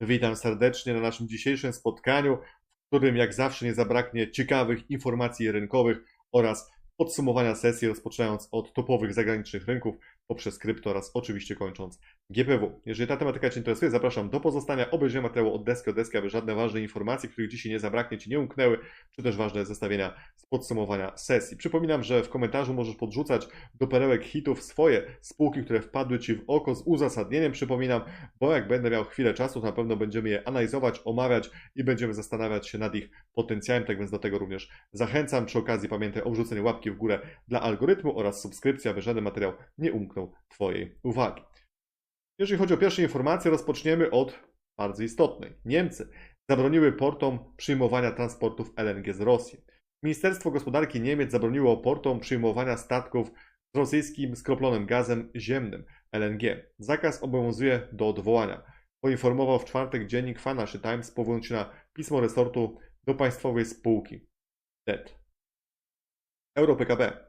Witam serdecznie na naszym dzisiejszym spotkaniu, w którym jak zawsze nie zabraknie ciekawych informacji rynkowych oraz podsumowania sesji, rozpoczynając od topowych zagranicznych rynków poprzez krypto oraz oczywiście kończąc GPW. Jeżeli ta tematyka Cię interesuje, zapraszam do pozostania, obejrzenia materiału od deski do deski, aby żadne ważne informacje, których dzisiaj nie zabraknie, Ci nie umknęły, czy też ważne zestawienia z podsumowania sesji. Przypominam, że w komentarzu możesz podrzucać do perełek hitów swoje spółki, które wpadły Ci w oko z uzasadnieniem, przypominam, bo jak będę miał chwilę czasu, to na pewno będziemy je analizować, omawiać i będziemy zastanawiać się nad ich potencjałem, tak więc do tego również zachęcam. Przy okazji pamiętaj o wrzuceniu łapki w górę dla algorytmu oraz subskrypcji, aby żaden materiał nie umknął Twojej uwagi. Jeżeli chodzi o pierwsze informacje, rozpoczniemy od bardzo istotnej. Niemcy zabroniły portom przyjmowania transportów LNG z Rosji. Ministerstwo Gospodarki Niemiec zabroniło portom przyjmowania statków z rosyjskim skroplonym gazem ziemnym LNG. Zakaz obowiązuje do odwołania. Poinformował w czwartek dziennik Financial Times, powołując się na pismo resortu do państwowej spółki DET. Euro PKB.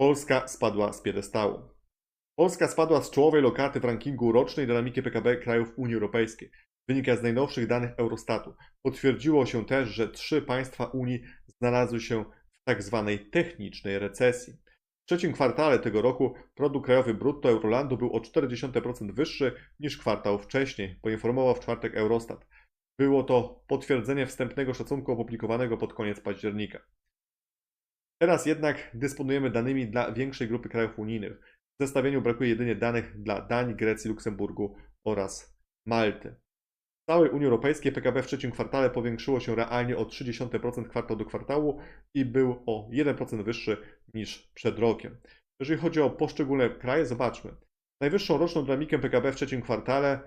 Polska spadła z piedestału. Polska spadła z czołowej lokaty w rankingu rocznej dynamiki PKB krajów Unii Europejskiej. Wynika z najnowszych danych Eurostatu. Potwierdziło się też, że trzy państwa Unii znalazły się w tak zwanej technicznej recesji. W trzecim kwartale tego roku produkt krajowy brutto Eurolandu był o 0,4% wyższy niż kwartał wcześniej, poinformował w czwartek Eurostat. Było to potwierdzenie wstępnego szacunku opublikowanego pod koniec października. Teraz jednak dysponujemy danymi dla większej grupy krajów unijnych. W zestawieniu brakuje jedynie danych dla Danii, Grecji, Luksemburgu oraz Malty. W całej Unii Europejskiej PKB w trzecim kwartale powiększyło się realnie o 0,3% kwartał do kwartału i był o 1% wyższy niż przed rokiem. Jeżeli chodzi o poszczególne kraje, zobaczmy. Najwyższą roczną dynamikę PKB w trzecim kwartale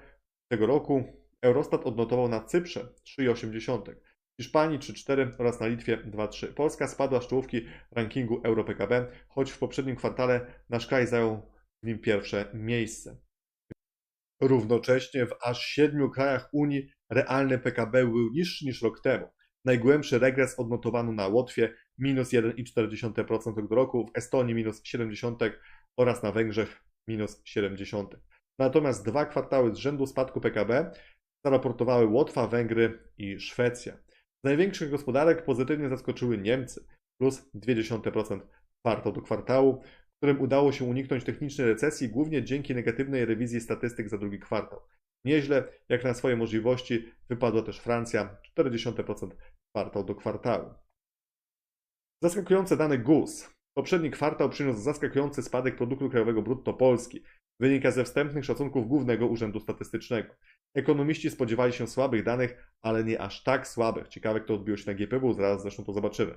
tego roku Eurostat odnotował na Cyprze 3,8%. Hiszpanii 3,4 oraz na Litwie 2,3. Polska spadła z czołówki rankingu EuroPKB, choć w poprzednim kwartale nasz kraj zajął w nim pierwsze miejsce. Równocześnie w aż siedmiu krajach Unii realny PKB był niższy niż rok temu. Najgłębszy regres odnotowano na Łotwie minus 1,4% rok do roku, w Estonii minus 0,7% oraz na Węgrzech minus 0,7%. Natomiast dwa kwartały z rzędu spadku PKB zaraportowały Łotwa, Węgry i Szwecja. Największych gospodarek pozytywnie zaskoczyły Niemcy, plus 0,2% kwartał do kwartału, którym udało się uniknąć technicznej recesji głównie dzięki negatywnej rewizji statystyk za drugi kwartał. Nieźle, jak na swoje możliwości, wypadła też Francja, 0,4% kwartał do kwartału. Zaskakujące dane GUS. Poprzedni kwartał przyniósł zaskakujący spadek produktu krajowego brutto Polski. Wynika ze wstępnych szacunków Głównego Urzędu Statystycznego. Ekonomiści spodziewali się słabych danych, ale nie aż tak słabych. Ciekawe, kto odbił się na GPW, zaraz zresztą to zobaczymy.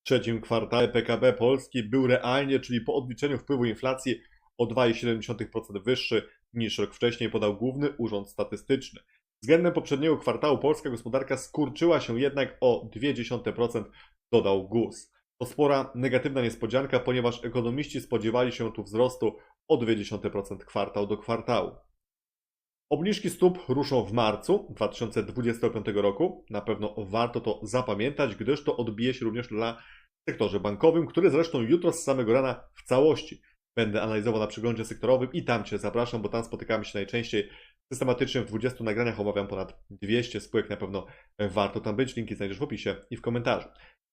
W trzecim kwartale PKB Polski był realnie, czyli po odliczeniu wpływu inflacji, o 2,7% wyższy niż rok wcześniej, podał Główny Urząd Statystyczny. Względem poprzedniego kwartału polska gospodarka skurczyła się jednak o 0,2%, dodał GUS. To spora negatywna niespodzianka, ponieważ ekonomiści spodziewali się tu wzrostu o 0,2% kwartał do kwartału. Obniżki stóp ruszą w marcu 2025 roku. Na pewno warto to zapamiętać, gdyż to odbije się również na sektorze bankowym, który zresztą jutro z samego rana w całości będę analizował na przeglądzie sektorowym i tam Cię zapraszam, bo tam spotykamy się najczęściej. Systematycznie w 20 nagraniach omawiam ponad 200 spółek, na pewno warto tam być. Linki znajdziesz w opisie i w komentarzu.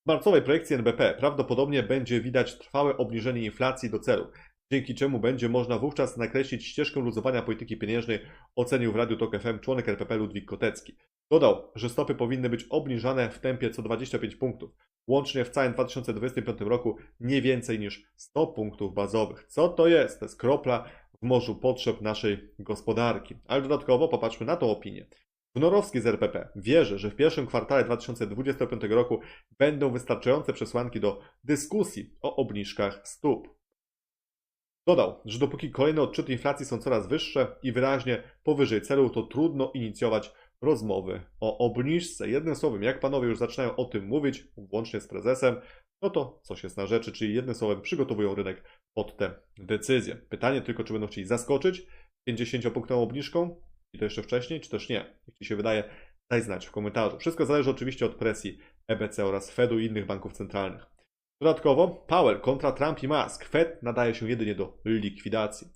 W marcowej projekcji NBP prawdopodobnie będzie widać trwałe obniżenie inflacji do celu dzięki czemu będzie można wówczas nakreślić ścieżkę luzowania polityki pieniężnej, ocenił w Radiu Tok FM członek RPP Ludwik Kotecki. Dodał, że stopy powinny być obniżane w tempie co 25 punktów, łącznie w całym 2025 roku nie więcej niż 100 punktów bazowych. Co to jest? To jest kropla w morzu potrzeb naszej gospodarki. Ale dodatkowo popatrzmy na tą opinię. Wnorowski z RPP wierzy, że w pierwszym kwartale 2025 roku będą wystarczające przesłanki do dyskusji o obniżkach stóp. Dodał, że dopóki kolejne odczyty inflacji są coraz wyższe i wyraźnie powyżej celu, to trudno inicjować rozmowy o obniżce. Jednym słowem, jak panowie już zaczynają o tym mówić, łącznie z prezesem, no to coś jest na rzeczy, czyli jednym słowem przygotowują rynek pod tę decyzję. Pytanie tylko, czy będą chcieli zaskoczyć 50-punktową obniżką i to jeszcze wcześniej, czy też nie. Ci się wydaje, daj znać w komentarzu. Wszystko zależy oczywiście od presji EBC oraz Fedu i innych banków centralnych. Dodatkowo Powell kontra Trump i Musk. Fed nadaje się jedynie do likwidacji.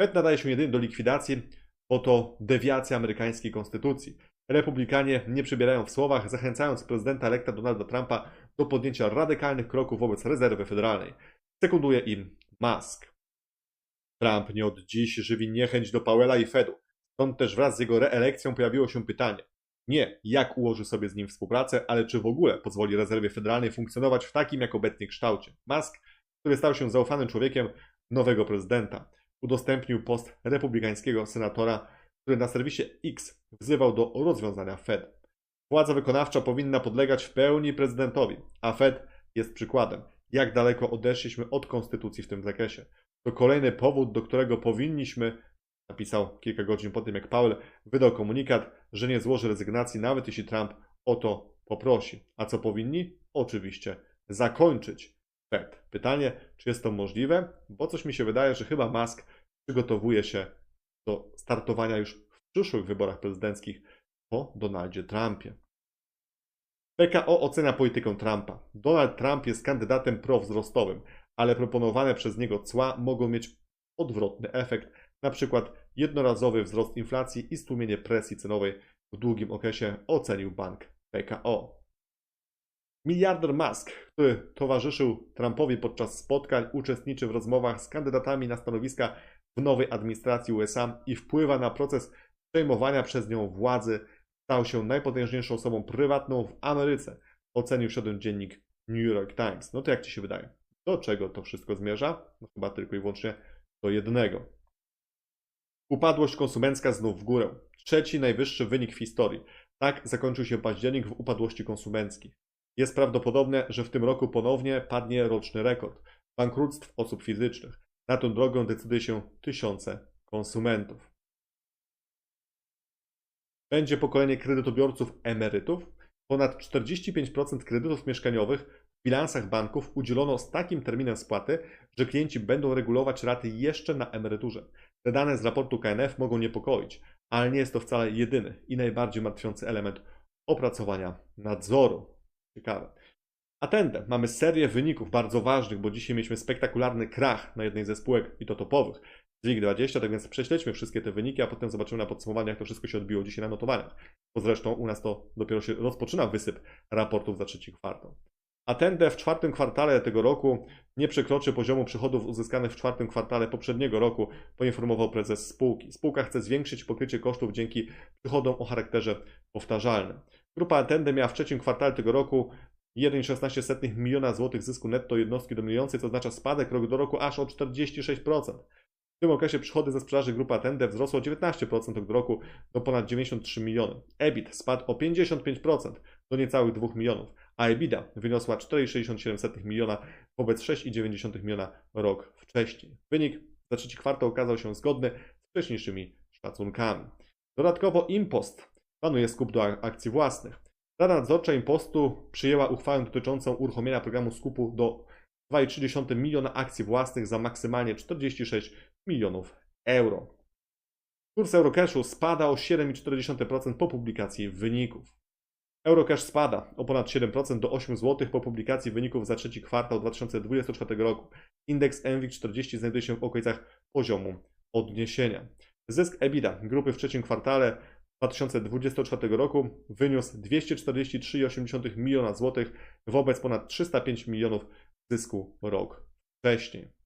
Fed nadaje się jedynie do likwidacji, bo to dewiacja amerykańskiej konstytucji. Republikanie nie przybierają w słowach, zachęcając prezydenta elekta Donalda Trumpa do podjęcia radykalnych kroków wobec rezerwy federalnej. Sekunduje im Musk. Trump nie od dziś żywi niechęć do Powella i Fedu. Stąd też wraz z jego reelekcją pojawiło się pytanie, nie jak ułoży sobie z nim współpracę, ale czy w ogóle pozwoli rezerwie federalnej funkcjonować w takim jak obecnie kształcie. Musk, który stał się zaufanym człowiekiem nowego prezydenta, udostępnił post republikańskiego senatora, który na serwisie X wzywał do rozwiązania Fed. Władza wykonawcza powinna podlegać w pełni prezydentowi, a Fed jest przykładem, jak daleko odeszliśmy od konstytucji w tym zakresie. To kolejny powód, do którego powinniśmy, napisał kilka godzin po tym, jak Powell wydał komunikat, że nie złoży rezygnacji, nawet jeśli Trump o to poprosi. A co powinni? Oczywiście zakończyć Fed. Pytanie, czy jest to możliwe? Bo coś mi się wydaje, że chyba Musk przygotowuje się do startowania już w przyszłych wyborach prezydenckich po Donaldzie Trumpie. PKO ocenia politykę Trumpa. Donald Trump jest kandydatem prowzrostowym, ale proponowane przez niego cła mogą mieć odwrotny efekt, na przykład jednorazowy wzrost inflacji i stłumienie presji cenowej w długim okresie, ocenił bank PKO. Miliarder Musk, który towarzyszył Trumpowi podczas spotkań, uczestniczy w rozmowach z kandydatami na stanowiska w nowej administracji USA i wpływa na proces przejmowania przez nią władzy, stał się najpotężniejszą osobą prywatną w Ameryce, ocenił siódmy dziennik New York Times. No to jak Ci się wydaje? Do czego to wszystko zmierza? No chyba tylko i wyłącznie do jednego. Upadłość konsumencka znów w górę. Trzeci najwyższy wynik w historii. Tak zakończył się październik w upadłości konsumenckiej. Jest prawdopodobne, że w tym roku ponownie padnie roczny rekord bankructw osób fizycznych. Na tę drogę decyduje się tysiące konsumentów. Będzie pokolenie kredytobiorców emerytów. Ponad 45% kredytów mieszkaniowych w bilansach banków udzielono z takim terminem spłaty, że klienci będą regulować raty jeszcze na emeryturze. Te dane z raportu KNF mogą niepokoić, ale nie jest to wcale jedyny i najbardziej martwiący element opracowania nadzoru. Ciekawe. Atentem. Mamy serię wyników bardzo ważnych, bo dzisiaj mieliśmy spektakularny krach na jednej ze spółek i to topowych. WIG20, tak więc prześledźmy wszystkie te wyniki, a potem zobaczymy na podsumowaniu, jak to wszystko się odbiło dzisiaj na notowaniach. Bo zresztą u nas to dopiero się rozpoczyna wysyp raportów za trzeci kwartał. Atende w czwartym kwartale tego roku nie przekroczy poziomu przychodów uzyskanych w czwartym kwartale poprzedniego roku, poinformował prezes spółki. Spółka chce zwiększyć pokrycie kosztów dzięki przychodom o charakterze powtarzalnym. Grupa Atende miała w trzecim kwartale tego roku 1,16 miliona złotych zysku netto jednostki dominującej, co oznacza spadek rok do roku aż o 46%. W tym okresie przychody ze sprzedaży grupy Atende wzrosły o 19% rok do roku do ponad 93 miliony. EBIT spadł o 55% do niecałych 2 milionów, a EBITDA wyniosła 4,67 miliona wobec 6,9 miliona rok wcześniej. Wynik za trzeci kwartał okazał się zgodny z wcześniejszymi szacunkami. Dodatkowo Impost planuje skup do akcji własnych. Rada Nadzorcza Impostu przyjęła uchwałę dotyczącą uruchomienia programu skupu do 2,3 miliona akcji własnych za maksymalnie 46 milionów euro. Kurs Eurocashu spada o 7,4% po publikacji wyników. Eurocash spada o ponad 7% do 8 zł po publikacji wyników za trzeci kwartał 2024 roku. Indeks MWIG 40 znajduje się w okolicach poziomu odniesienia. Zysk EBITDA grupy w trzecim kwartale 2024 roku wyniósł 243,8 miliona złotych wobec ponad 305 milionów zysku rok wcześniej.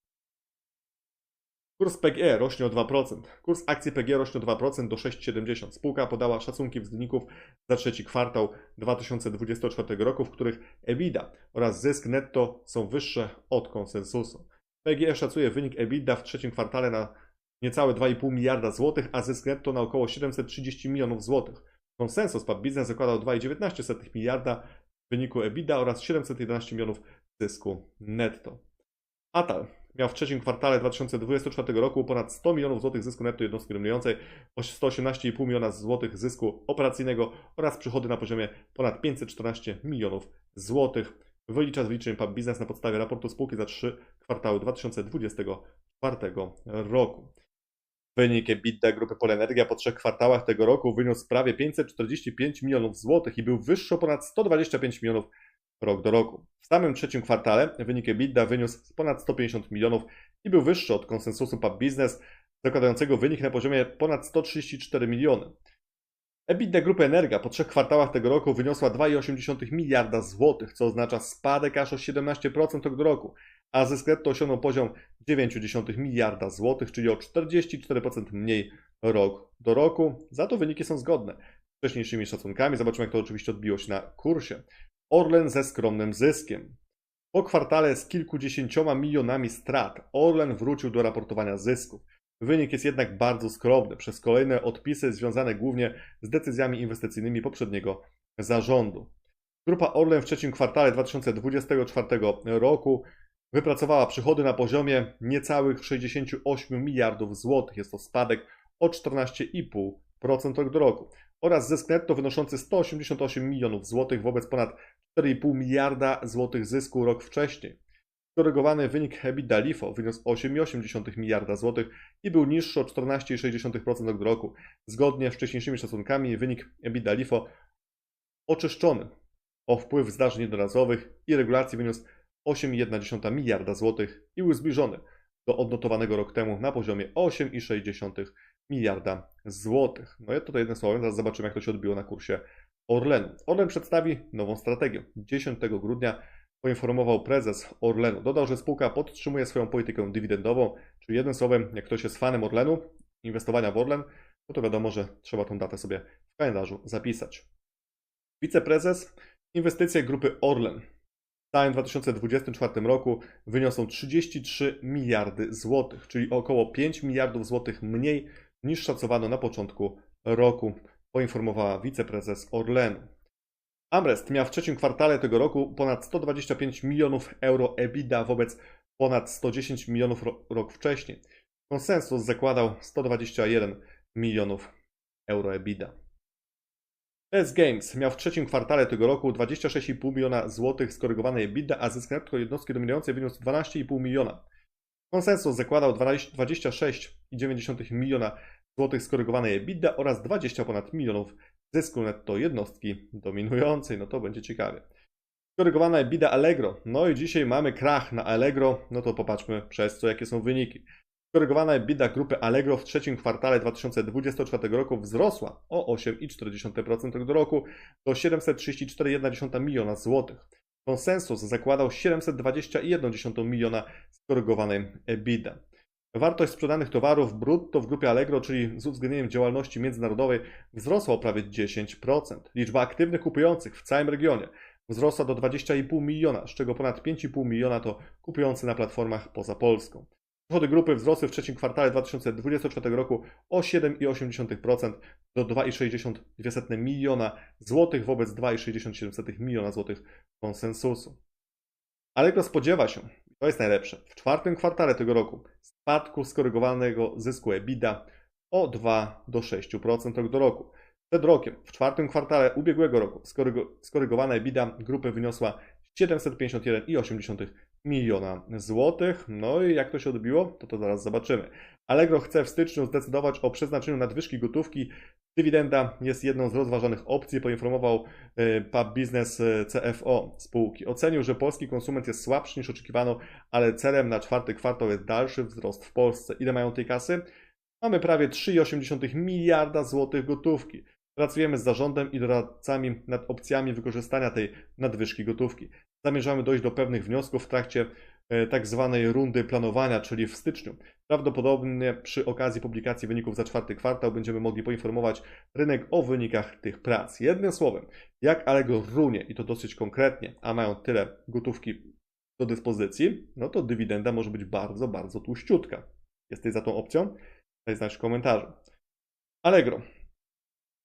Kurs PGE rośnie o 2%. Kurs akcji PGE rośnie o 2% do 6,70. Spółka podała szacunki wskaźników za trzeci kwartał 2024 roku, w których EBITDA oraz zysk netto są wyższe od konsensusu. PGE szacuje wynik EBITDA w trzecim kwartale na niecałe 2,5 miliarda złotych, a zysk netto na około 730 milionów złotych. Konsensus PAP Business zakładał 2,19 miliarda w wyniku EBITDA oraz 711 milionów zysku netto. Atal miał w trzecim kwartale 2024 roku ponad 100 milionów złotych zysku netto jednostki dominującej, 118,5 miliona złotych zysku operacyjnego oraz przychody na poziomie ponad 514 milionów złotych. Wylicza z wyliczeń PAP Business na podstawie raportu spółki za trzy kwartały 2024 roku. Wynik EBITDA grupy Polenergia po trzech kwartałach tego roku wyniósł prawie 545 milionów złotych i był wyższy o ponad 125 milionów rok do roku. W samym trzecim kwartale wynik EBITDA wyniósł ponad 150 milionów i był wyższy od konsensusu PAP Business zakładającego wynik na poziomie ponad 134 miliony. EBITDA grupy Energa po trzech kwartałach tego roku wyniosła 2,8 miliarda złotych, co oznacza spadek aż o 17% od roku, a zysk netto osiągnął poziom 9,9 miliarda złotych, czyli o 44% mniej rok do roku. Za to wyniki są zgodne z wcześniejszymi szacunkami. Zobaczymy, jak to oczywiście odbiło się na kursie. Orlen ze skromnym zyskiem. Po kwartale z kilkudziesięcioma milionami strat Orlen wrócił do raportowania zysków. Wynik jest jednak bardzo skromny przez kolejne odpisy związane głównie z decyzjami inwestycyjnymi poprzedniego zarządu. Grupa Orlen w trzecim kwartale 2024 roku wypracowała przychody na poziomie niecałych 68 miliardów złotych. Jest to spadek o 14,5% rok do roku oraz zysk netto wynoszący 188 milionów złotych wobec ponad 4,5 miliarda złotych zysku rok wcześniej. Skorygowany wynik EBITDA LIFO wyniósł 8,8 miliarda złotych i był niższy o 14,6% rok do roku. Zgodnie z wcześniejszymi szacunkami wynik EBITDA LIFO oczyszczony o wpływ zdarzeń jednorazowych i regulacji wyniósł 8,1 miliarda złotych i był zbliżony do odnotowanego rok temu na poziomie 8,6 miliarda złotych. No i tutaj jednym słowem, zaraz zobaczymy jak to się odbiło na kursie Orlenu. Orlen przedstawi nową strategię. 10 grudnia poinformował prezes Orlenu. Dodał, że spółka podtrzymuje swoją politykę dywidendową, czyli jednym słowem, jak ktoś jest fanem Orlenu, inwestowania w Orlen, no to wiadomo, że trzeba tą datę sobie w kalendarzu zapisać. Wiceprezes inwestycje grupy Orlen w całym 2024 roku wyniosą 33 miliardy złotych, czyli około 5 miliardów złotych mniej niż szacowano na początku roku, poinformowała wiceprezes Orlenu. Amrest miał w trzecim kwartale tego roku ponad 125 milionów euro EBITDA wobec ponad 110 milionów ro rok wcześniej. Konsensus zakładał 121 milionów euro EBITDA. TS Games miał w trzecim kwartale tego roku 26,5 miliona złotych skorygowanej EBITDA, a zysk netto jednostki dominującej wyniósł 12,5 miliona. Konsensus zakładał 26,9 miliona złotych skorygowanej EBITDA oraz 20 ponad milionów zysku netto jednostki dominującej. No to będzie ciekawie. Skorygowana EBITDA Allegro. No i dzisiaj mamy krach na Allegro. No to popatrzmy przez co, jakie są wyniki. Skorygowana EBITDA grupy Allegro w trzecim kwartale 2024 roku wzrosła o 8,4% do roku do 734,1 miliona złotych. Konsensus zakładał 721,1 miliona skorygowanej EBITDA. Wartość sprzedanych towarów brutto w grupie Allegro, czyli z uwzględnieniem działalności międzynarodowej, wzrosła o prawie 10%. Liczba aktywnych kupujących w całym regionie wzrosła do 20,5 miliona, z czego ponad 5,5 miliona to kupujący na platformach poza Polską. Przychody grupy wzrosły w trzecim kwartale 2024 roku o 7,8% do 2,62 miliona złotych wobec 2,67 miliona złotych konsensusu. Allegro spodziewa się, to jest najlepsze, w czwartym kwartale tego roku spadku skorygowanego zysku EBITDA o 2 do 6% rok do roku. Przed rokiem, w czwartym kwartale ubiegłego roku, skorygowana EBITDA grupy wyniosła 751,8 miliona złotych. No i jak to się odbiło, to to zaraz zobaczymy. Allegro chce w styczniu zdecydować o przeznaczeniu nadwyżki gotówki. Dywidenda jest jedną z rozważanych opcji, poinformował e, Pub Business e, CFO spółki. Ocenił, że polski konsument jest słabszy niż oczekiwano, ale celem na czwarty kwartał jest dalszy wzrost w Polsce. Ile mają tej kasy? Mamy prawie 3,8 miliarda złotych gotówki. Pracujemy z zarządem i doradcami nad opcjami wykorzystania tej nadwyżki gotówki. Zamierzamy dojść do pewnych wniosków w trakcie tak zwanej rundy planowania, czyli w styczniu. Prawdopodobnie przy okazji publikacji wyników za czwarty kwartał będziemy mogli poinformować rynek o wynikach tych prac. Jednym słowem, jak Allegro runie i to dosyć konkretnie, a mają tyle gotówki do dyspozycji, no to dywidenda może być bardzo, bardzo tłuściutka. Jesteś za tą opcją? Daj znać w komentarzu. Allegro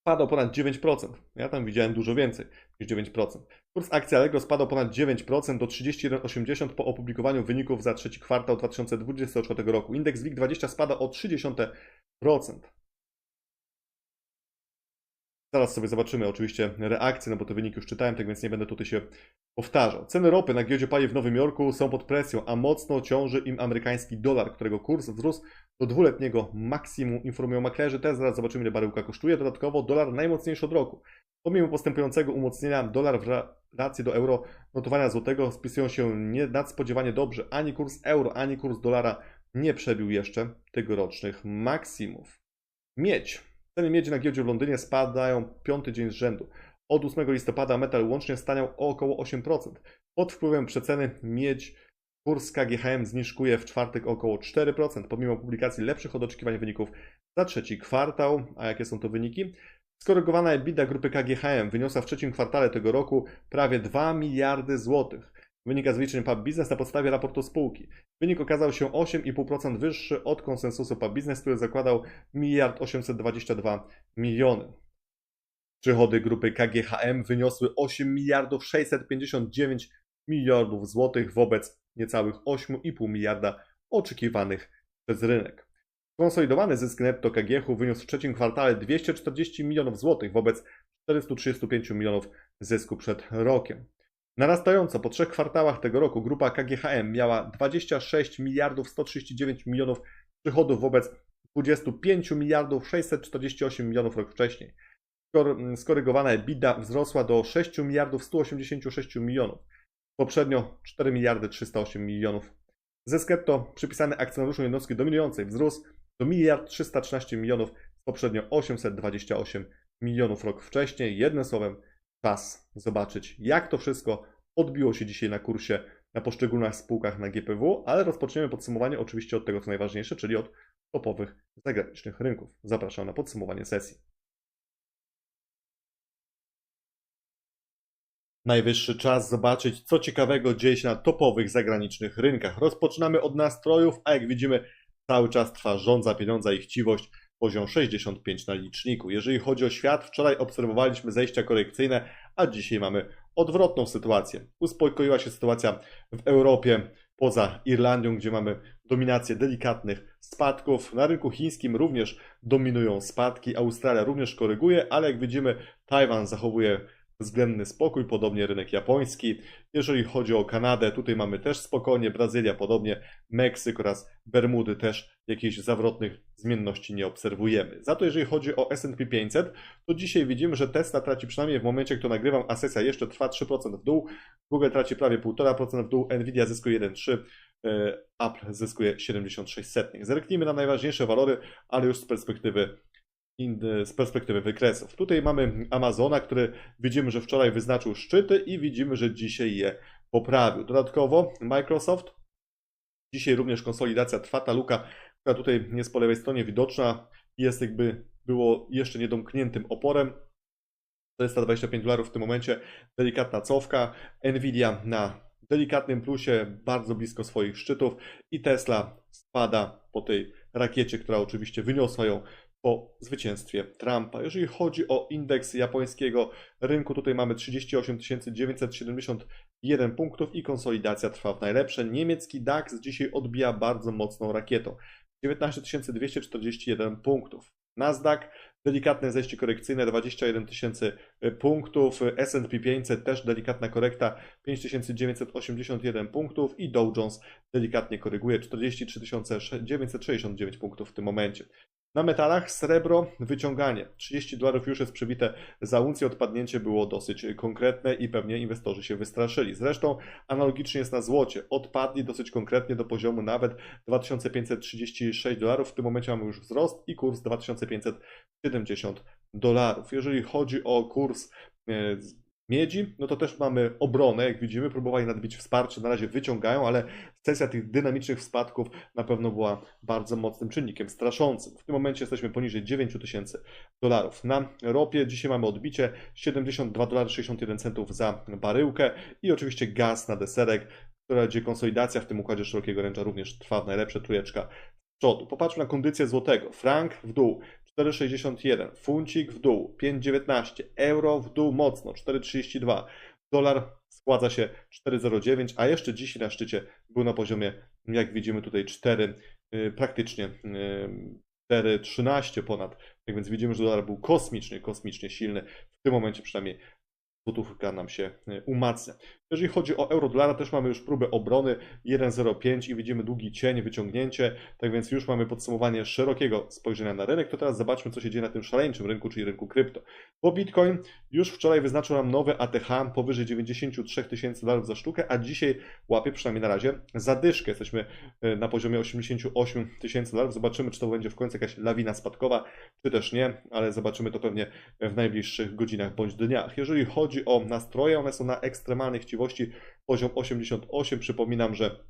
spadał ponad 9%. Ja tam widziałem dużo więcej niż 9%. Kurs akcji Allegro spadał ponad 9% do 31,80 po opublikowaniu wyników za trzeci kwartał 2024 roku. Indeks WIG20 spada o 0,3%. Zaraz sobie zobaczymy oczywiście reakcje, no bo te wyniki już czytałem, tak więc nie będę tutaj się powtarzał. Ceny ropy na giełdzie paliw w Nowym Jorku są pod presją, a mocno ciąży im amerykański dolar, którego kurs wzrósł do dwuletniego maksimum, informują maklerzy. Teraz zaraz zobaczymy, ile baryłka kosztuje. Dodatkowo dolar najmocniejszy od roku. Pomimo postępującego umocnienia dolar w relacji do euro, notowania złotego spisują się nie nadspodziewanie dobrze. Ani kurs euro, ani kurs dolara nie przebił jeszcze tegorocznych maksimów. Miedź. Ceny miedzi na giełdzie w Londynie spadają piąty dzień z rzędu. Od 8 listopada metal łącznie staniał o około 8%. Pod wpływem przeceny miedź kurs KGHM zniżkuje w czwartek około 4%, pomimo publikacji lepszych od oczekiwań wyników za trzeci kwartał. A jakie są to wyniki? Skorygowana EBITDA grupy KGHM wyniosła w trzecim kwartale tego roku prawie 2 miliardy złotych. Wynika z wyliczeń PAB Business na podstawie raportu spółki. Wynik okazał się 8,5% wyższy od konsensusu PAB Business, który zakładał 1 822 miliony. Przychody grupy KGHM wyniosły 8 miliardów 659 miliardów złotych wobec niecałych 8,5 miliarda oczekiwanych przez rynek. Konsolidowany zysk netto KGH wyniósł w trzecim kwartale 240 milionów złotych wobec 435 milionów zysku przed rokiem. Narastająco po trzech kwartałach tego roku grupa KGHM miała 26 miliardów 139 milionów przychodów wobec 25 miliardów 648 milionów rok wcześniej. Skorygowana EBITDA wzrosła do 6 miliardów 186 milionów. Poprzednio 4 miliardy 308 milionów. Zysk netto przypisany akcjonariuszom jednostki dominującej wzrósł do miliard 313 milionów poprzednio 828 milionów rok wcześniej. Jednym słowem, czas zobaczyć, jak to wszystko odbiło się dzisiaj na kursie na poszczególnych spółkach na GPW, ale rozpoczniemy podsumowanie oczywiście od tego, co najważniejsze, czyli od topowych zagranicznych rynków. Zapraszam na podsumowanie sesji. Najwyższy czas zobaczyć, co ciekawego dzieje się na topowych zagranicznych rynkach. Rozpoczynamy od nastrojów, a jak widzimy, cały czas trwa rządza pieniądza i chciwość poziom 65 na liczniku. Jeżeli chodzi o świat, wczoraj obserwowaliśmy zejścia korekcyjne, a dzisiaj mamy odwrotną sytuację. Uspokoiła się sytuacja w Europie, poza Irlandią, gdzie mamy dominację delikatnych spadków. Na rynku chińskim również dominują spadki, Australia również koryguje, ale jak widzimy, Tajwan zachowuje względny spokój, podobnie rynek japoński. Jeżeli chodzi o Kanadę, tutaj mamy też spokojnie, Brazylia podobnie, Meksyk oraz Bermudy też jakichś zawrotnych zmienności nie obserwujemy. Za to jeżeli chodzi o S&P 500, to dzisiaj widzimy, że Tesla traci przynajmniej w momencie, to nagrywam, a sesja jeszcze trwa 3% w dół, Google traci prawie 1,5% w dół, Nvidia zyskuje 1,3%, e, Apple zyskuje 76%. Zerknijmy na najważniejsze walory, ale już z perspektywy z perspektywy wykresów. Tutaj mamy Amazona, który widzimy, że wczoraj wyznaczył szczyty i widzimy, że dzisiaj je poprawił. Dodatkowo Microsoft, dzisiaj również konsolidacja trwa, ta luka, która tutaj jest po lewej stronie widoczna, jest jakby było jeszcze niedomkniętym oporem. 425 dolarów w tym momencie, delikatna cofka, Nvidia na delikatnym plusie, bardzo blisko swoich szczytów i Tesla spada po tej rakiecie, która oczywiście wyniosła ją po zwycięstwie Trumpa. Jeżeli chodzi o indeks japońskiego rynku, tutaj mamy 38 971 punktów i konsolidacja trwa w najlepsze. Niemiecki DAX dzisiaj odbija bardzo mocną rakietą. 19 241 punktów. Nasdaq delikatne zejście korekcyjne 21 tysięcy punktów, S&P 500 też delikatna korekta 5981 punktów i Dow Jones delikatnie koryguje 43 969 punktów w tym momencie. Na metalach srebro wyciąganie. 30 dolarów już jest przybite za uncję. Odpadnięcie było dosyć konkretne i pewnie inwestorzy się wystraszyli. Zresztą analogicznie jest na złocie. Odpadli dosyć konkretnie do poziomu nawet 2536 dolarów. W tym momencie mamy już wzrost i kurs 2570 dolarów. Jeżeli chodzi o kurs e, miedzi, no to też mamy obronę, jak widzimy, próbowali nadbić wsparcie, na razie wyciągają, ale sesja tych dynamicznych spadków na pewno była bardzo mocnym czynnikiem, straszącym. W tym momencie jesteśmy poniżej 9 tysięcy dolarów. Na ropie dzisiaj mamy odbicie 72 dolary 61 centów za baryłkę i oczywiście gaz na deserek, która gdzie konsolidacja w tym układzie szerokiego ręcza również trwa w najlepsze trójeczka przodu. Popatrzmy na kondycję złotego. Frank w dół 4,61, funcik w dół 5,19, euro w dół mocno 4,32, dolar składa się 4,09, a jeszcze dzisiaj na szczycie był na poziomie, jak widzimy tutaj 4, yy, praktycznie yy, 4,13 ponad. Tak więc widzimy, że dolar był kosmicznie, kosmicznie silny. W tym momencie przynajmniej złotówka nam się e, umacnia. Jeżeli chodzi o euro-dolara, też mamy już próbę obrony 1,05 i widzimy długi cień, wyciągnięcie, tak więc już mamy podsumowanie szerokiego spojrzenia na rynek. To teraz zobaczmy, co się dzieje na tym szaleńczym rynku, czyli rynku krypto. Bo Bitcoin już wczoraj wyznaczył nam nowe ATH powyżej 93 tysięcy dolarów za sztukę, a dzisiaj łapie przynajmniej na razie zadyszkę. Jesteśmy e, na poziomie 88 tysięcy dolarów. Zobaczymy, czy to będzie w końcu jakaś lawina spadkowa, czy też nie, ale zobaczymy to pewnie w najbliższych godzinach bądź dniach. Jeżeli chodzi o nastroje, one są na ekstremalnej chciwości, poziom 88. Przypominam, że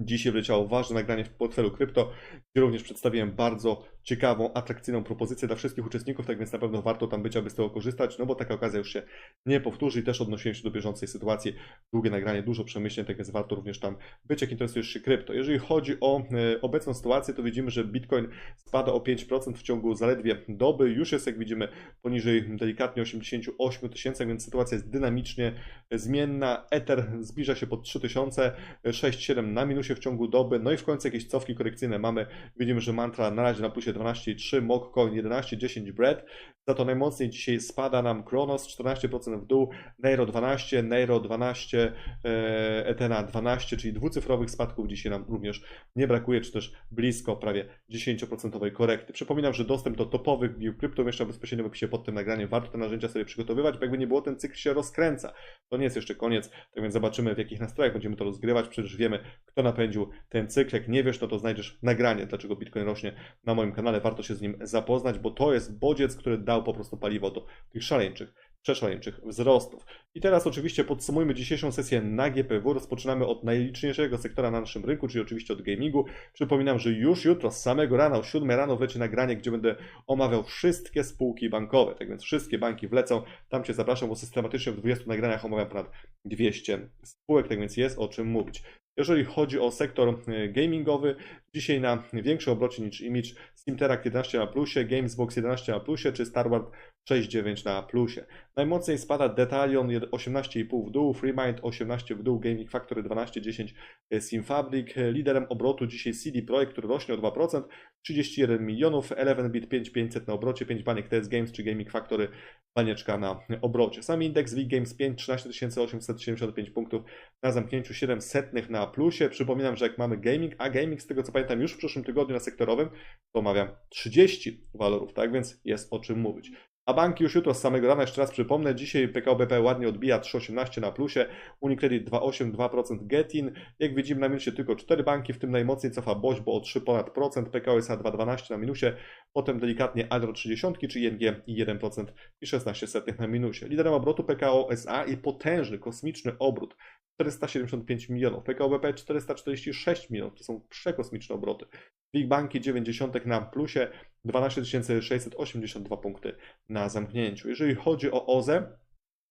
Dzisiaj wleciało ważne nagranie w portfelu krypto, gdzie również przedstawiłem bardzo ciekawą, atrakcyjną propozycję dla wszystkich uczestników, tak więc na pewno warto tam być, aby z tego korzystać, no bo taka okazja już się nie powtórzy i też odnosiłem się do bieżącej sytuacji. Długie nagranie, dużo przemyśleń, tak więc warto również tam być, jak interesujesz się krypto. Jeżeli chodzi o e, obecną sytuację, to widzimy, że Bitcoin spada o 5% w ciągu zaledwie doby, już jest jak widzimy poniżej delikatnie 88 tysięcy, więc sytuacja jest dynamicznie zmienna. Ether zbliża się pod 3000, 6,7 na minusie w ciągu doby, no i w końcu jakieś cofki korekcyjne mamy. Widzimy, że mantra na razie na plusie 12,3, Mockcoin 11,10 Bread. Za to najmocniej dzisiaj spada nam Kronos 14% w dół, Neiro 12, Neiro 12, e, Ethena 12, czyli dwucyfrowych spadków dzisiaj nam również nie brakuje, czy też blisko prawie 10% korekty. Przypominam, że dostęp do topowych bił krypto mieszczam bezpośrednio w opisie pod tym nagraniem. Warto te narzędzia sobie przygotowywać, bo jakby nie było, ten cykl się rozkręca. To nie jest jeszcze koniec, tak więc zobaczymy w jakich nastrojach będziemy to rozgrywać. Przecież wiemy, kto napędził ten cykl. Jak nie wiesz, no to znajdziesz nagranie, dlaczego Bitcoin rośnie na moim kanale. Warto się z nim zapoznać, bo to jest bodziec, który dał po prostu paliwo do tych szaleńczych, przeszaleńczych wzrostów. I teraz oczywiście podsumujmy dzisiejszą sesję na GPW. Rozpoczynamy od najliczniejszego sektora na naszym rynku, czyli oczywiście od gamingu. Przypominam, że już jutro z samego rana, o 7 rano wleci nagranie, gdzie będę omawiał wszystkie spółki bankowe. Tak więc wszystkie banki wlecą. Tam Cię zapraszam, bo systematycznie w 20 nagraniach omawiam ponad 200 spółek, tak więc jest o czym mówić. Jeżeli chodzi o sektor e, gamingowy, dzisiaj na większym obrocie niż Image Steamteract 11 na plusie, Gamesbox 11 na plusie czy Starward 6,9 na plusie. Najmocniej spada Detalion 18,5 w dół, FreeMind 18 w dół, Gaming Factory 12,10 Simfabric. Liderem obrotu dzisiaj CD Projekt, który rośnie o 2%, 31 milionów, 11bit 5500 na obrocie, 5 baniek TS Games czy Gaming Factory banieczka na obrocie. Sam indeks VIG Games 5 13 875 punktów na zamknięciu 700 na plusie. Przypominam, że jak mamy gaming, a gaming z tego co pamiętam już w przyszłym tygodniu na sektorowym, to omawiam 30 walorów, tak więc jest o czym mówić. A banki już jutro z samego rana, jeszcze raz przypomnę, dzisiaj PKO BP ładnie odbija 3,18 na plusie, Unicredit 2,8, 2% Getin. Jak widzimy na minusie tylko 4 banki, w tym najmocniej cofa Boś, bo o 3 ponad procent, PKO SA 2,12 na minusie, potem delikatnie Agro 30, czy ING i 1% i 16 setnych na minusie. Liderem obrotu PKO SA i potężny, kosmiczny obrót 475 milionów, PKO BP 446 milionów, to są przekosmiczne obroty. Big Banki 90 na plusie, 12 682 punkty na zamknięciu. Jeżeli chodzi o OZE,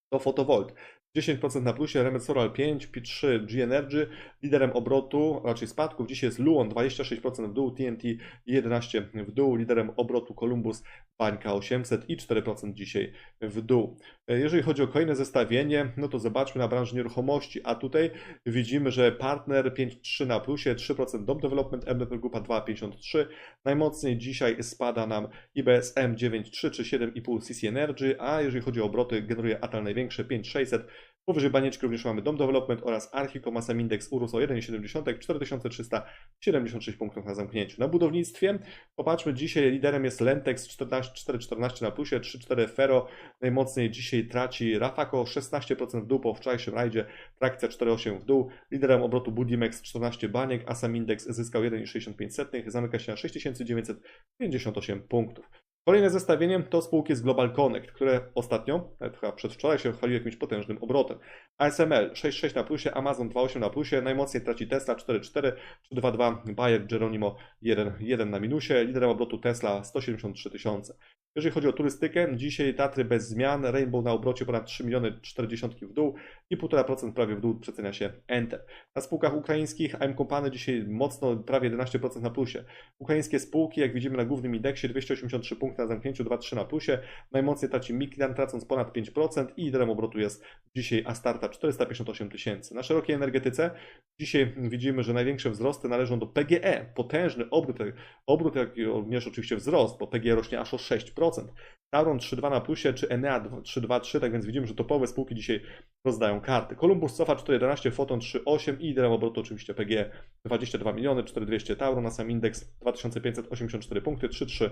to Fotovolt 10% na plusie, Remet Soral 5, P3, G Energy, liderem obrotu, raczej spadków, dziś jest Luon 26% w dół, TNT 11% w dół, liderem obrotu Columbus Bańka 800 i 4% dzisiaj w dół. Jeżeli chodzi o kolejne zestawienie, no to zobaczmy na branży nieruchomości, a tutaj widzimy, że partner 5,3 na plusie, 3% Dom Development, MDP Grupa 2,53, najmocniej dzisiaj spada nam IBSM 9,3 czy 7,5 CC Energy, a jeżeli chodzi o obroty, generuje Atal największe 5,600, Powyżej banieczki również mamy Dom Development oraz Archiko Masam Index urósł o 1,7, 4376 punktów na zamknięciu. Na budownictwie popatrzmy, dzisiaj liderem jest Lentex 4,14 na plusie, 3,4 Fero, najmocniej dzisiaj traci Rafako 16% w dół po wczorajszym rajdzie, Trakcja 4,8 w dół, liderem obrotu Budimex 14 baniek, Asam Index zyskał 1,65, zamyka się na 6958 punktów. Kolejne zestawienie to spółki z Global Connect, które ostatnio, nawet chyba przedwczoraj się chwaliły jakimś potężnym obrotem. ASML 6,6 na plusie, Amazon 2,8 na plusie, najmocniej traci Tesla 4,4, 3,22 Bayer Geronimo 1,1 na minusie, liderem obrotu Tesla 173 tysiące. Jeżeli chodzi o turystykę, dzisiaj Tatry bez zmian, Rainbow na obrocie ponad 3 miliony 40 w dół i 1,5% prawie w dół przecenia się Enter. Na spółkach ukraińskich AM Company dzisiaj mocno, prawie 11% na plusie. Ukraińskie spółki, jak widzimy na głównym indeksie, 283 punkty na zamknięciu, 2,3 na plusie. Najmocniej traci Miklan, tracąc ponad 5% i liderem obrotu jest dzisiaj Astarta 458 tysięcy. Na szerokiej energetyce dzisiaj widzimy, że największe wzrosty należą do PGE. Potężny obrót, obrót jak również oczywiście wzrost, bo PGE rośnie aż o 6%. 3%. Tauron 3,2 na plusie, czy Enea 3,2,3, tak więc widzimy, że topowe spółki dzisiaj rozdają karty. Columbus Sofa 4,11, Photon 3,8 i liderem obrotu oczywiście PG 22 miliony, 4,200 Tauron, na sam indeks 2584 punkty, 3,3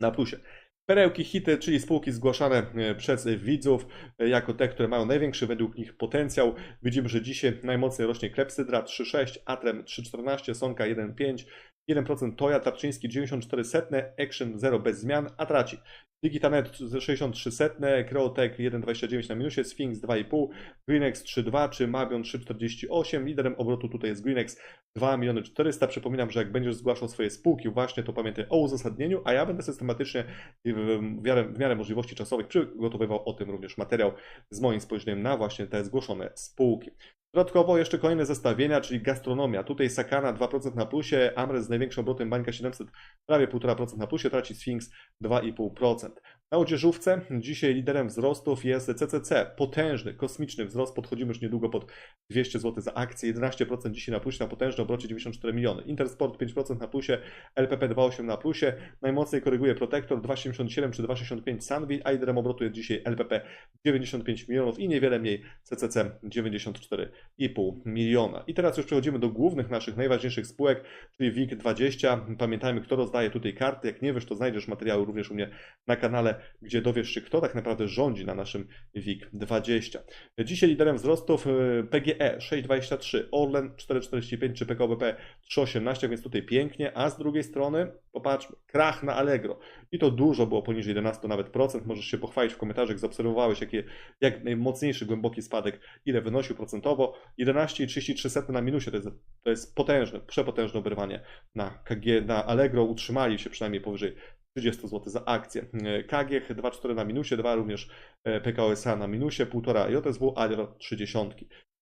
na plusie. Perełki, hity, czyli spółki zgłaszane e, przez widzów e, jako te, które mają największy według nich potencjał. Widzimy, że dzisiaj najmocniej rośnie Klepsydra 3,6, Atrem 3,14, Sonka 1,5, 1% Toya, Tarczyński 94 setne, Action 0 bez zmian, a traci Digitanet 63 setne, Creotech 1,29 na minusie, Sphinx 2,5, Greenex 3,2 czy Mabion 3,48. Liderem obrotu tutaj jest Greenex 2 miliony 400. Przypominam, że jak będziesz zgłaszał swoje spółki, właśnie to pamiętaj o uzasadnieniu, a ja będę systematycznie w miarę, w miarę możliwości czasowych przygotowywał o tym również materiał z moim spojrzeniem na właśnie te zgłoszone spółki. Dodatkowo jeszcze kolejne zestawienia, czyli gastronomia. Tutaj Sakana 2% na plusie, Amres z największym obrotem Bańka 700 prawie 1,5% na plusie, traci Sphinx 2,5%. Na odzieżówce dzisiaj liderem wzrostów jest CCC. Potężny, kosmiczny wzrost. Podchodzimy już niedługo pod 200 zł za akcję. 11% dzisiaj na plusie, na potężnym obrocie 94 miliony. Intersport 5% na plusie, LPP 2,8 na plusie. Najmocniej koryguje Protector 2,77 czy 2,65 Sunvi, a liderem obrotu jest dzisiaj LPP 95 milionów i niewiele mniej CCC 94,5 miliona. I teraz już przechodzimy do głównych naszych najważniejszych spółek, czyli WIG20. Pamiętajmy, kto rozdaje tutaj karty. Jak nie wiesz, to znajdziesz materiały również u mnie na kanale gdzie dowiesz się, kto tak naprawdę rządzi na naszym WIG20. Dzisiaj liderem wzrostów y, PGE 6,23, Orlen 4,45 czy PKBP 3,18, więc tutaj pięknie, a z drugiej strony popatrzmy, krach na Allegro. I to dużo było poniżej 11 nawet procent, możesz się pochwalić w komentarzach, zaobserwowałeś jakie, jak najmocniejszy, głęboki spadek, ile wynosił procentowo, 11,33 na minusie, to jest, to jest potężne, przepotężne oberwanie na KG, na Allegro, utrzymali się przynajmniej powyżej 30 zł za akcję. KGH 2,4 na minusie, 2 również e, PKOSA na minusie, 1,5 JSW, ALR 30.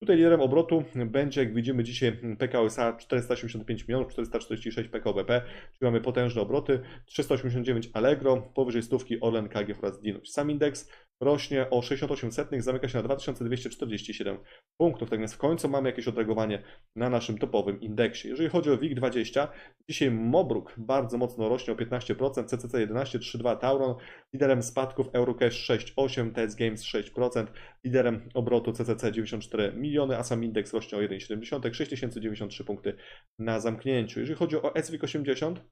Tutaj liderem obrotu będzie, jak widzimy dzisiaj, PKOSA 485 milionów, 446 PKOBP, czyli mamy potężne obroty, 389 Allegro, powyżej stówki Orlen, KG oraz Dinuś. Sam indeks rośnie o 68 setnych, zamyka się na 2247 punktów. Tak więc w końcu mamy jakieś odreagowanie na naszym topowym indeksie. Jeżeli chodzi o WIG20, dzisiaj Mobruk bardzo mocno rośnie o 15%, CCC 11,32, Tauron liderem spadków Eurocash 6,8, TS Games 6%, liderem obrotu CCC 94 miliony, a sam indeks rośnie o 1,7, 6093 punkty na zamknięciu. Jeżeli chodzi o SWIG 80,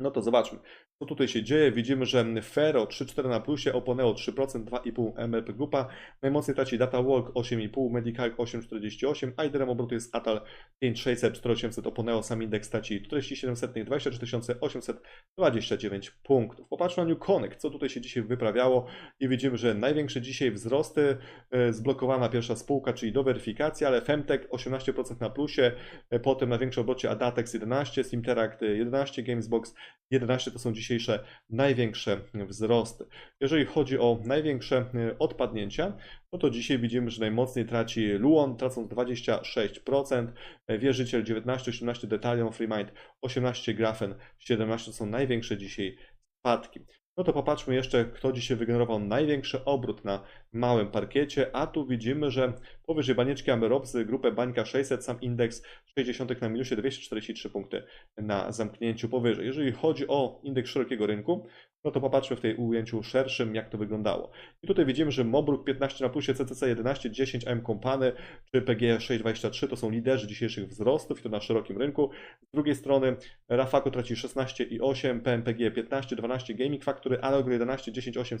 no to zobaczmy, co tutaj się dzieje. Widzimy, że Fero 3,4 na plusie, Oponeo 3%, 2,5 MLP Grupa. Najmocniej traci DataWalk 8,5, Medical 8,48, a liderem obrotu jest Atal 5,600, 4,800, Oponeo sam indeks traci 47 24 829 punktów. Popatrzmy na New Connect, co tutaj się dzisiaj wyprawiało i widzimy, że największe dzisiaj wzrosty, e, zblokowana pierwsza spółka, czyli do weryfikacji, ale Femtech 18% na plusie, e, potem na większym obrocie Adatex 11, Simteract 11, Gamesbox 11 to są dzisiejsze największe wzrosty. Jeżeli chodzi o największe e, odpadnięcia, no to dzisiaj widzimy, że najmocniej traci Luon, tracąc 26%, e, Wierzyciel 19, 18 Detalion, FreeMind 18, Grafen 17 to są największe dzisiaj spadki. No to popatrzmy jeszcze, kto dzisiaj wygenerował największy obrót na małym parkiecie, a tu widzimy, że powyżej banieczki Amerowcy, grupę Bańka 600, sam indeks 60 na minusie 243 punkty na zamknięciu powyżej. Jeżeli chodzi o indeks szerokiego rynku, no to popatrzmy w tej ujęciu szerszym, jak to wyglądało. I tutaj widzimy, że Mobruk 15 na plusie, CCC 11, 10, AM Kompany czy PG 623 to są liderzy dzisiejszych wzrostów i to na szerokim rynku. Z drugiej strony Rafaco traci 16,8, PMPG 15, 12, Gaming Factory, Allegro 11, 10, 8,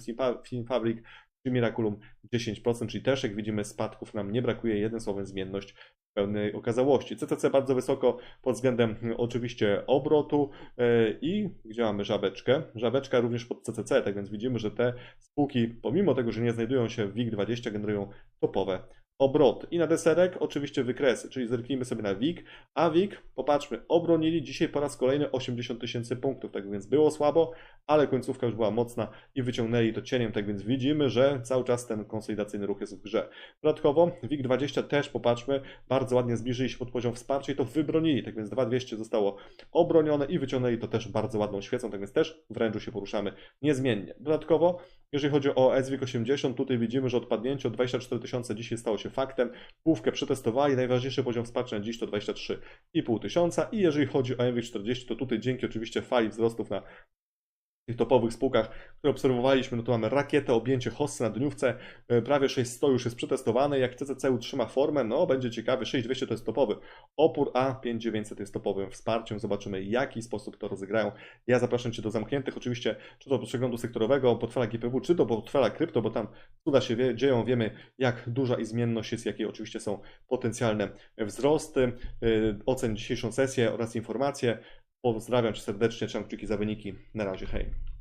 Film Czy Miraculum 10%, czyli też jak widzimy spadków nam nie brakuje, jeden słowem zmienność pełnej okazałości. CCC bardzo wysoko pod względem hmm, oczywiście obrotu e, i gdzie mamy żabeczkę? Żabeczka również pod CCC, tak więc widzimy, że te spółki pomimo tego, że nie znajdują się w WIG20 generują topowe obroty. I na deserek oczywiście wykresy, czyli zerknijmy sobie na WIG, a WIG, popatrzmy, obronili dzisiaj po raz kolejny 80 tysięcy punktów, tak więc było słabo, ale końcówka już była mocna i wyciągnęli to cieniem, tak więc widzimy, że cały czas ten konsolidacyjny ruch jest w grze. Dodatkowo WIG20 też, popatrzmy, bardzo ładnie zbliżyli się pod poziom wsparcia i to wybronili, tak więc 2200 zostało obronione i wyciągnęli to też bardzo ładną świecą, tak więc też w ręczu się poruszamy niezmiennie. Dodatkowo, jeżeli chodzi o SWIG 80, tutaj widzimy, że odpadnięcie od 24 tysiące dzisiaj stało się faktem. Główkę przetestowali, najważniejszy poziom wsparcia na dziś to 23,5 tysiąca i jeżeli chodzi o MW40, to tutaj dzięki oczywiście fali wzrostów na tych topowych spółkach, które obserwowaliśmy, no to mamy rakietę, objęcie hossy na dniówce, e, prawie 600 już jest przetestowane, jak CCC utrzyma formę, no będzie ciekawy, 6200 to jest topowy opór, a 5900 jest topowym wsparciem, zobaczymy jaki sposób to rozegrają. Ja zapraszam Cię do zamkniętych, oczywiście, czy to przeglądu sektorowego, portfela GPW, czy to portfela krypto, bo tam cuda się wie, dzieją, wiemy jak duża i zmienność jest, jakie oczywiście są potencjalne wzrosty, e, ocen dzisiejszą sesję oraz informacje. Pozdrawiam Cię serdecznie, trzymam kciuki za wyniki. Na razie, hej.